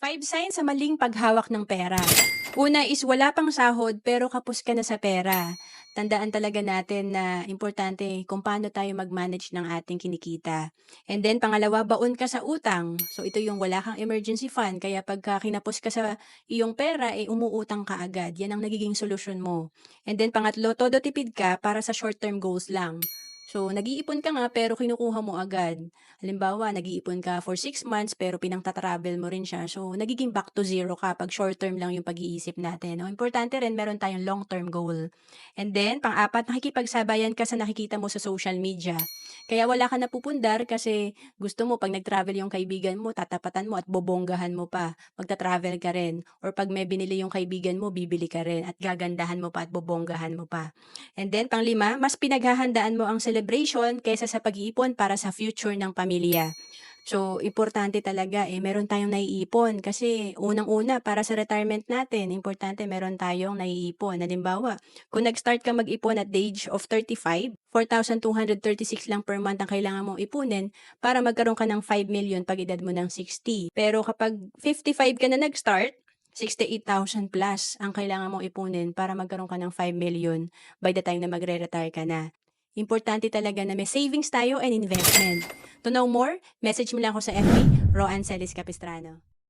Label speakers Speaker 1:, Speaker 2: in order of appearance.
Speaker 1: Five signs sa maling paghawak ng pera. Una is wala pang sahod pero kapos ka na sa pera. Tandaan talaga natin na importante kung paano tayo mag-manage ng ating kinikita. And then pangalawa, baon ka sa utang. So ito yung wala kang emergency fund kaya pagka kinapos ka sa iyong pera, eh umuutang ka agad. Yan ang nagiging solusyon mo. And then pangatlo, todo tipid ka para sa short-term goals lang. So, nag-iipon ka nga pero kinukuha mo agad. Halimbawa, nag-iipon ka for 6 months pero pinangta-travel mo rin siya. So, nagiging back to zero ka pag short term lang yung pag-iisip natin. No? Importante rin, meron tayong long term goal. And then, pang-apat, nakikipagsabayan ka sa nakikita mo sa social media. Kaya wala ka napupundar kasi gusto mo pag nag-travel yung kaibigan mo, tatapatan mo at bobonggahan mo pa. Magta-travel ka rin. Or pag may binili yung kaibigan mo, bibili ka rin at gagandahan mo pa at bobonggahan mo pa. And then, panglima, mas pinaghahandaan mo ang celebration kaysa sa pag-iipon para sa future ng pamilya. So, importante talaga eh, meron tayong naiipon kasi unang-una para sa retirement natin, importante meron tayong naiipon. Halimbawa, kung nag-start ka mag-ipon at the age of 35, 4,236 lang per month ang kailangan mong ipunin para magkaroon ka ng 5 million pag edad mo ng 60. Pero kapag 55 ka na nag-start, 68,000 plus ang kailangan mong ipunin para magkaroon ka ng 5 million by the time na magre-retire ka na. Importante talaga na may savings tayo and investment. To know more, message mo lang ako sa FB, Roan Celis Capistrano.